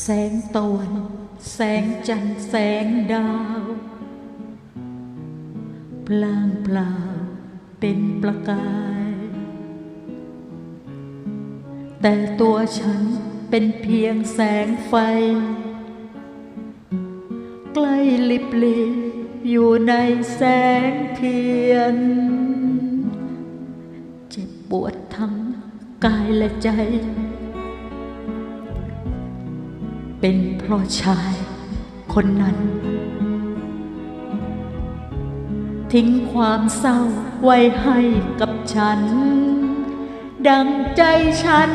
แสงตะวัน แสงจันทร์แสงดาว พลางเปล่าเป็นประกาย แต่ตัวฉันเป็นเพียงแสงไฟ ใกล้ลิบลีอยู่ในแสงเทียน เจ็บปวดทั้งกายและใจ เป็นเพราะชายคนนั้น ทิ้งความเศร้าไว้ให้กับฉัน ดังใจฉัน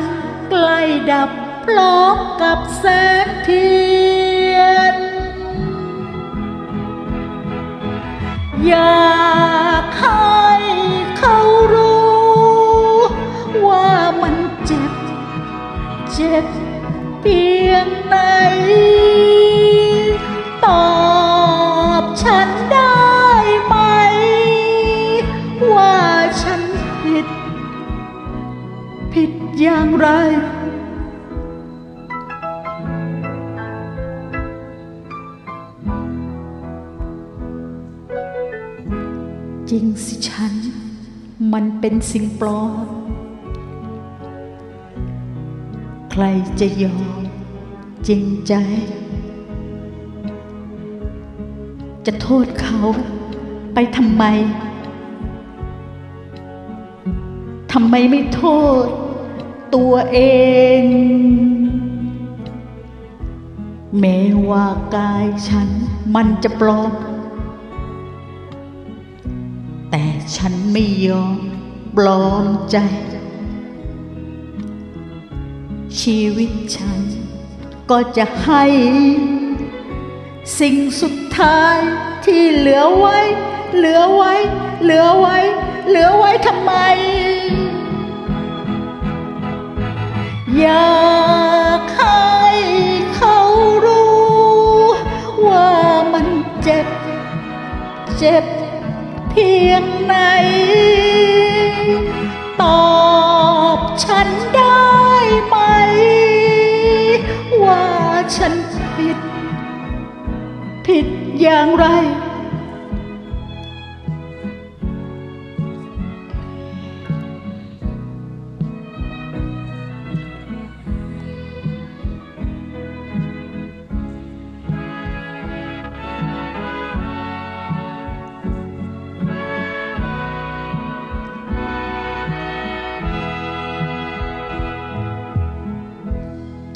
ใกล้ดับพร้อมกับแสงเทียน ยา อย่างไร จริงสิฉัน มันเป็นสิ่งปลอม ใครจะยอมจริงใจ จะโทษเขาไปทำไมทำไมไม่โทษ ตัวเอง แม้ว่ากายฉันมันจะปลอม แต่ฉันไม่ยอมปลอมใจ ชีวิตฉันก็จะให้ สิ่งสุดท้ายที่เหลือไว้ เหลือไว้ เหลือไว้ เหลือไว้ทำไม อยากให้เขารู้ ว่ามันเจ็บ เจ็บเพียงไหน ตอบฉันได้ไหม ว่าฉันผิด ผิดอย่างไร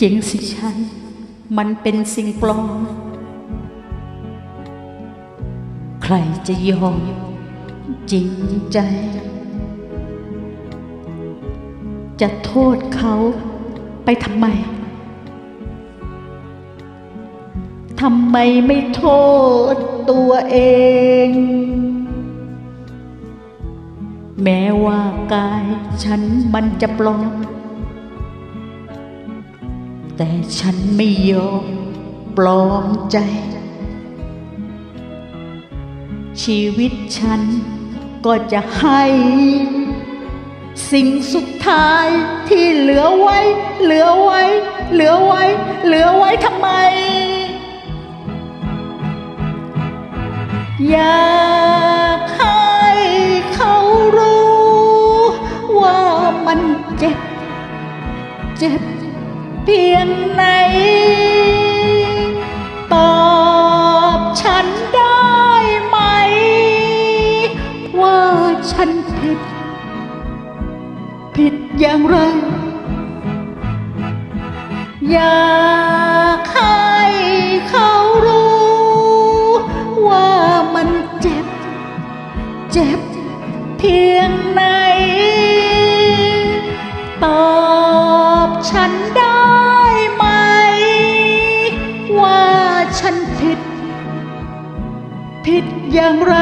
จริงสิฉัน มันเป็นสิ่งปลอม ใครจะยอมจริงใจ จะโทษเขาไปทำไมทำไมไม่โทษตัวเอง แม้ว่ากายฉันมันจะปลอม แต่ฉันไม่ยอมปลอมใจ ชีวิตฉันก็จะให้ สิ่งสุดท้ายที่เหลือไว้ เหลือไว้ เหลือไว้ เหลือไว้ทำไม อยากให้เขารู้ ว่ามันเจ็บ เจ็บ เพียงไหน ตอบฉันได้ไหม ว่าฉันผิด ผิดอย่างไร อยา ผิดอย่างไร